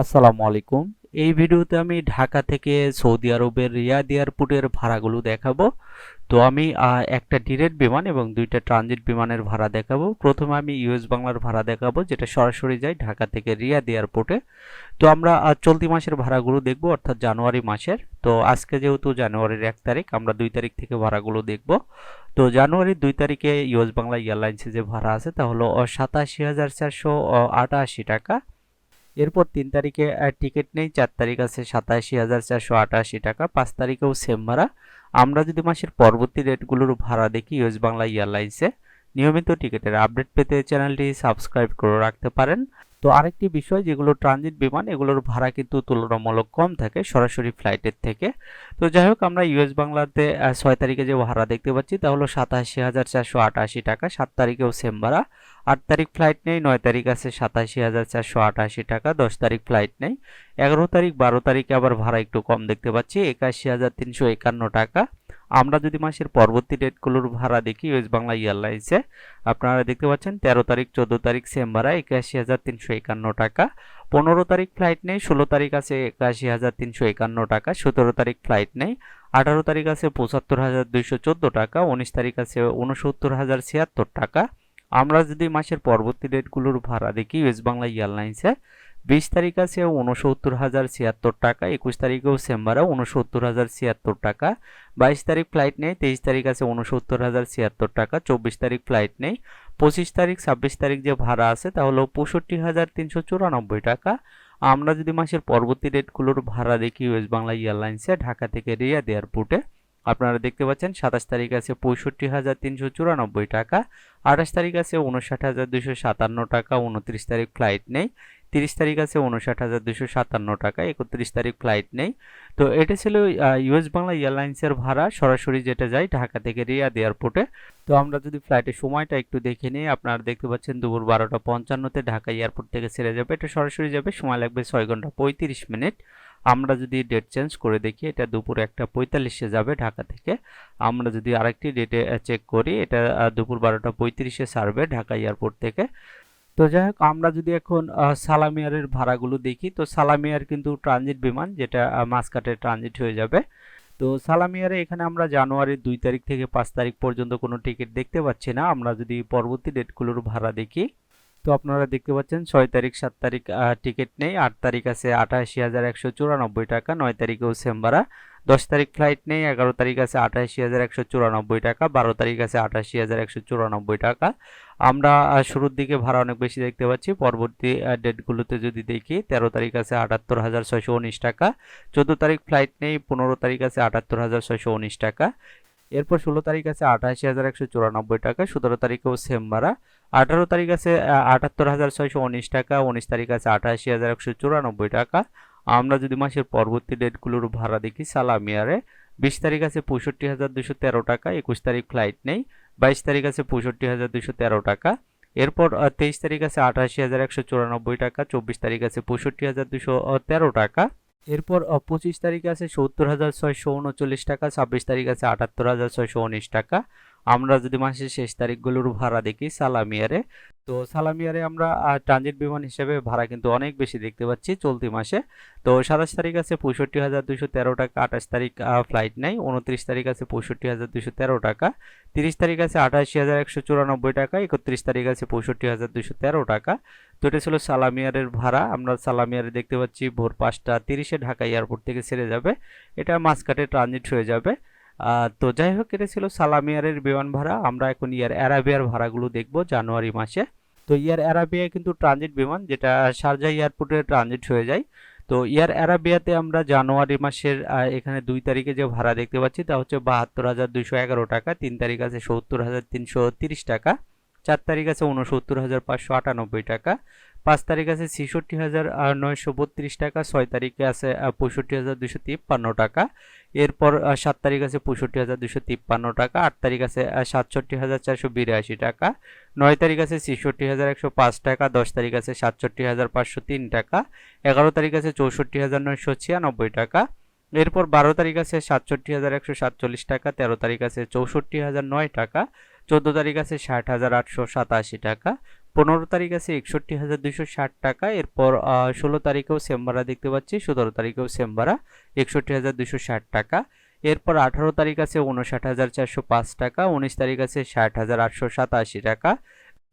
আসসালামু আলাইকুম। এই ভিডিওতে আমি ঢাকা থেকে সৌদি আরবের রিয়াদ এয়ারপোর্টের ভাড়াগুলো দেখাবো। তো আমি একটা ডিরেক্ট বিমান এবং দুইটা ট্রানজিট বিমানের ভাড়া দেখাবো। প্রথমে আমি ইউএস বাংলার ভাড়া দেখাবো, যেটা সরাসরি যায় ঢাকা থেকে রিয়াদ এয়ারপোর্টে। তো আমরা চলতি মাসের ভাড়াগুলো দেখব, অর্থাৎ জানুয়ারি মাসের। তো আজকে যেহেতু জানুয়ারির এক তারিখ, আমরা দুই তারিখ থেকে ভাড়াগুলো দেখব। তো জানুয়ারির দুই তারিখে ইউএস বাংলা এয়ারলাইন্সে যে ভাড়া আছে, তা হলো সাতাশি হাজার চারশো আটাশি টাকা। এরপর তিন তারিখে টিকিট নেই, চার তারিখ আছে সাতাশি হাজার চারশো আটাশি টাকা, পাঁচ তারিখেও সেম ভাড়া। আমরা যদি মাসের পরবর্তী রেটগুলোর ভাড়া দেখি ইউএস বাংলা এয়ারলাইন্সে নিয়মিত টিকিটের আপডেট পেতে চ্যানেলটি সাবস্ক্রাইব করে রাখতে পারেন। তো আরেকটি বিষয়, যেগুলো ট্রানজিট বিমান, এগুলোর ভাড়া কিন্তু তুলনামূলক কম থাকে, সরাসরি ফ্লাইটের থেকে। তো যাই হোক, আমরা ইউএস বাংলাতে ছয় তারিখে যে ভাড়া দেখতে পাচ্ছি, তা হলো সাতাশি হাজার চারশো আটাশি টাকা, সাত তারিখেও সেম ভাড়া। আট তারিখ ফ্লাইট নেই, নয় তারিখ আছে সাতাশি হাজার চারশো আটাশি টাকা, দশ তারিখ ফ্লাইট নেই। এগারো তারিখ, বারো তারিখে আবার ভাড়া একটু কম দেখতে পাচ্ছি, একাশি হাজার তিনশো একান্ন টাকা। আমরা যদি মাসের পরবর্তী ডেটগুলোর ভাড়া দেখি ওয়েস্ট বাংলা এয়ারলাইন্সে আপনারা দেখতে পাচ্ছেন তেরো তারিখ, চোদ্দ তারিখ সেম ভাড়া একাশি হাজার তিনশো একান্ন টাকা। পনেরো তারিখ ফ্লাইট নেই, ষোলো তারিখ আছে একাশি হাজার তিনশো একান্ন টাকা, সতেরো তারিখ ফ্লাইট নেই। আঠারো তারিখ আছে পঁচাত্তর হাজার দুইশো চোদ্দ টাকা, উনিশ তারিখ আছে উনসত্তর হাজার ছিয়াত্তর টাকা। আমরা যদি মাসের পরবর্তী ডেটগুলোর ভাড়া দেখি ওয়েস্ট বাংলা এয়ারলাইন্সে বিশ তারিখ আছে উনসত্তর হাজার ছিয়াত্তর টাকা, একুশ তারিখেও ভাড়া উনসত্তর হাজার ছিয়াত্তর টাকা, বাইশ তারিখ ফ্লাইট নেই, তেইশ তারিখ আছে উনসত্তর হাজার ছিয়াত্তর টাকা, চব্বিশ তারিখ ফ্লাইট নেই, পঁচিশ তারিখ, ছাব্বিশ তারিখ যে ভাড়া আছে তা হলো পঁয়ষট্টি হাজার তিনশো চুরানব্বই টাকা। আমরা যদি মাসের পরবর্তী ডেটগুলোর ভাড়া দেখি ওয়েস্ট বাংলা এয়ারলাইন্সে ঢাকা থেকে রিয়াদ এয়ারপোর্টে আপনারা দেখতে পাচ্ছেন, সাতাশ তারিখ আছে পঁয়ষট্টি হাজার তিনশো চুরানব্বই টাকা, আঠাশ তারিখ আছে উনষাট হাজার দুশো সাতান্ন টাকা উনত্রিশ তারিখ ফ্লাইট নেই, তিরিশ তারিখ আছে উনষাট হাজার দুশো সাতান্ন টাকা, একত্রিশ তারিখ ফ্লাইট নেই। তো এটা ছিল ইউএস বাংলা এয়ারলাইন্সের ভাড়া, সরাসরি যেটা যায় ঢাকা থেকে রিয়াদ এয়ারপোর্টে। তো আমরা যদি ফ্লাইটের সময়টা একটু দেখে নিই, আপনারা দেখতে পাচ্ছেন দুপুর বারোটা পঞ্চান্নতে ঢাকা এয়ারপোর্ট থেকে ছেড়ে যাবে, এটা সরাসরি যাবে, সময় লাগবে ছয় ঘণ্টা পঁয়ত্রিশ মিনিট। আমরা যদি ডেট চেঞ্জ করে দেখি এটা দুপুর একটা পঁয়তাল্লিশে যাবে ঢাকা থেকে। আমরা যদি আরেকটি ডেটে চেক করি এটা দুপুর বারোটা পঁয়ত্রিশে ছাড়বে ঢাকা এয়ারপোর্ট থেকে। তো যাই হোক আমরা যদি এখন সালামিয়ারের ভাড়াগুলো দেখি তো সালামিয়ার কিন্তু ট্রানজিট বিমান যেটা আহ, মাসকাটে ট্রানজিট হয়ে যাবে। তো সালামিয়ারে এখানে আমরা জানুয়ারির দুই তারিখ থেকে পাঁচ তারিখ পর্যন্ত কোনো টিকিট দেখতে পাচ্ছি না। আমরা যদি পরবর্তী ডেটগুলোর ভাড়া দেখি তো আপনারা দেখতে পাচ্ছেন ছয় তারিখ, সাত তারিখ টিকিট নেই। আট তারিখ আছে আঠাশি হাজার একশো চুরানব্বই টাকা, নয় তারিখেও সেম ভাড়া। দশ তারিখ ফ্লাইট নেই, এগারো তারিখ আছে আঠাশি হাজার একশো চুরানব্বই টাকা, বারো তারিখ আছে আঠাশি হাজার একশো চুরানব্বই টাকা। আমরা শুরুর দিকে ভাড়া অনেক বেশি দেখতে পাচ্ছি। পরবর্তী ডেটগুলোতে যদি দেখি, তেরো তারিখ আছে আটাত্তর হাজার ছয়শো উনিশ টাকা, চোদ্দ তারিখ ফ্লাইট নেই, পনেরো তারিখ আছে আটাত্তর হাজার ছয়শো উনিশ টাকা। এরপর ষোলো তারিখ আছে আঠাশি হাজার একশো চুরানব্বই টাকা, সতেরো তারিখেও সেম ভাড়া। আঠারো তারিখ আছে আটাত্তর হাজার ছয়শো উনিশ টাকা, উনিশ তারিখ আছে আঠাশি হাজার একশো চুরানব্বই টাকা। আমরা যদি মাসের পরবর্তী ডেটগুলোর ভাড়া দেখি সালামিয়ারে বিশ তারিখ আছে পঁয়ষট্টি হাজার দুশো তেরো টাকা, একুশ তারিখ ফ্লাইট নেই, বাইশ তারিখ আছে পঁয়ষট্টি হাজার দুশো তেরো টাকা। এরপর তেইশ তারিখ আছে আঠাশি হাজার একশো চুরানব্বই টাকা, চব্বিশ তারিখ আছে পঁয়ষট্টি হাজার দুশো তেরো টাকা। এরপর পঁচিশ তারিখ আছে সত্তর হাজার ছয়শো উনচল্লিশ টাকা, ছাব্বিশ তারিখ আছে আটাত্তর হাজার ছয়শো উনিশ টাকা। আমরা যদি মাসের শেষ তারিখগুলোর ভাড়া দেখি সালামিয়ারে তো সালামিয়ারে আমরা ট্রানজিট বিমান হিসেবে ভাড়া কিন্তু অনেক বেশি দেখতে পাচ্ছি চলতি মাসে। তো সাতাশ তারিখ আছে পঁয়ষট্টি হাজার দুশো তেরো টাকা, আঠাশ তারিখ ফ্লাইট নেই, উনত্রিশ তারিখ আছে পঁয়ষট্টি হাজার দুশো তেরো টাকা, তিরিশ তারিখ আছে আঠাশি হাজার একশো চুরানব্বই টাকা, একত্রিশ তারিখ আছে পঁয়ষট্টি হাজার দুশো তেরো টাকা। তো এটা ছিল সালামিয়ারের ভাড়া, আমরা সালামিয়ারে দেখতে পাচ্ছি ভোর পাঁচটা তিরিশে ঢাকা এয়ারপোর্ট থেকে ছেড়ে যাবে। এটা মাসকাটে ট্রানজিট হয়ে যাবে। তো যাই হোক এটা ছিল সালামিয়ারের বিমান ভাড়া। আমরা এখন ইয়ার অ্যারাবিয়ার ভাড়াগুলো দেখব জানুয়ারি মাসে। তো ইয়ার অ্যারাবিয়া কিন্তু ট্রানজিট বিমান, যেটা শারজা এয়ারপোর্টে ট্রানজিট হয়ে যায়। তো ইয়ার অ্যারাবিয়াতে আমরা জানুয়ারি মাসের এখানে দুই তারিখে যে ভাড়া দেখতে পাচ্ছি, তা হচ্ছে বাহাত্তর হাজার দুইশো এগারো টাকা, তিন তারিখ আছে সত্তর হাজার তিনশো তিরিশ টাকা। চার তারিখ আছে উনসত্তর হাজার পাঁচশো আটানব্বই টাকা, পাঁচ তারিখ আছে ছেষট্টি হাজার নয়শো বত্রিশ টাকা, ছয় তারিখে আছে পঁয়ষট্টি হাজার দুশো তিপ্পান্ন টাকা। এরপর সাত তারিখ আছে পঁয়ষট্টি হাজার দুশো তিপ্পান্ন টাকা, আট তারিখ আছে সাতষট্টি হাজার চারশো বিরাশি টাকা। নয় তারিখ আছে ছেষট্টি হাজার একশো পাঁচ টাকা, দশ তারিখ আছে সাতষট্টি হাজার পাঁচশো তিন টাকা। এগারো তারিখ আছে চৌষট্টি হাজার নয়শো ছিয়ানব্বই টাকা। এরপর বারো তারিখ আছে সাতষট্টি হাজার একশো সাতচল্লিশ টাকা, তেরো তারিখ আছে চৌষট্টি হাজার নয় টাকা। চোদ্দ তারিখ আছে ষাট হাজার আটশো সাতাশি টাকা, পনেরো তারিখ আছে একষট্টি হাজার দুশো ষাট টাকা, এরপর ষোলো তারিখেও সেম ভাড়া দেখতে পাচ্ছি, সতেরো তারিখেও সেম ভাড়া একষট্টি হাজার দুশো ষাট টাকা, এরপর আঠারো তারিখ আছে উনষাট হাজার চারশো পাঁচ টাকা, উনিশ তারিখ আছে ষাট হাজার আটশো সাতাশি টাকা,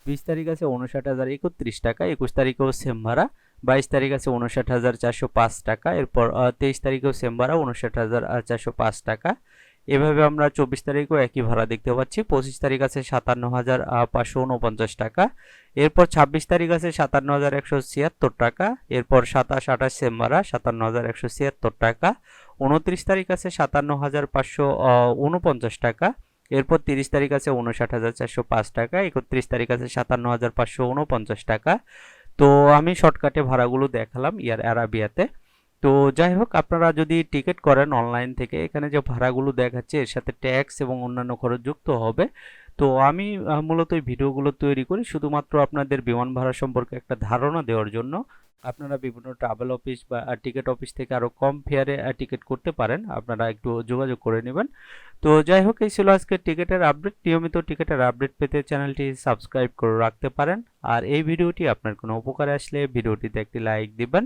বিশ তারিখ আছে উনষাট হাজার একত্রিশ টাকা, একুশ তারিখেও সেম ভাড়া বাইশ তারিখ আছে উনষাট হাজার চারশো পাঁচ টাকা, এরপর তেইশ তারিখেও সেম ভাড়া উনষাট হাজার চারশো পাঁচ টাকা এভাবে আমরা চব্বিশ তারিখেও একই ভাড়া দেখতে পাচ্ছি। পঁচিশ তারিখ আছে সাতান্ন হাজার পাঁচশো উনপঞ্চাশ টাকা। এরপর ছাব্বিশ তারিখ আছে সাতান্ন হাজার একশো ছিয়াত্তর টাকা। এরপর সাতাশ, আঠাশ সেম ভাড়া সাতান্ন হাজার একশো ছিয়াত্তর টাকা। উনত্রিশ তারিখ আছে সাতান্ন হাজার পাঁচশো উনপঞ্চাশ টাকা। এরপর তিরিশ তারিখ আছে উনষাট হাজার চারশো পাঁচ টাকা। একত্রিশ তারিখ আছে সাতান্ন হাজার পাঁচশো উনপঞ্চাশ টাকা। তো আমি শর্টকাটে ভাড়াগুলো দেখালাম ইয়ার অ্যারাবিয়াতে তো যাই হোক, আপনারা যদি টিকিট করেন অনলাইন থেকে, এখানে যে ভাড়াগুলো দেখাচ্ছে, এর সাথে ট্যাক্স এবং অন্যান্য খরচ যুক্ত হবে। তো আমি মূলত এই ভিডিওগুলো তৈরি করি শুধুমাত্র আপনাদের বিমান ভাড়া সম্পর্কে একটা ধারণা দেওয়ার জন্য। আপনারা বিভিন্ন ট্রাভেল অফিস বা টিকিট অফিস থেকে আরও কম ফেয়ারে টিকিট করতে পারেন। আপনারা একটু যোগাযোগ করে নেবেন। তো যাই হোক, এই ছিল আজকে টিকিটের আপডেট নিয়মিত টিকিটের আপডেট পেতে চ্যানেলটি সাবস্ক্রাইব করে রাখতে পারেন। আর এই ভিডিওটি আপনার কোনো উপকারে আসলে, ভিডিওটিতে একটি লাইক দিবেন।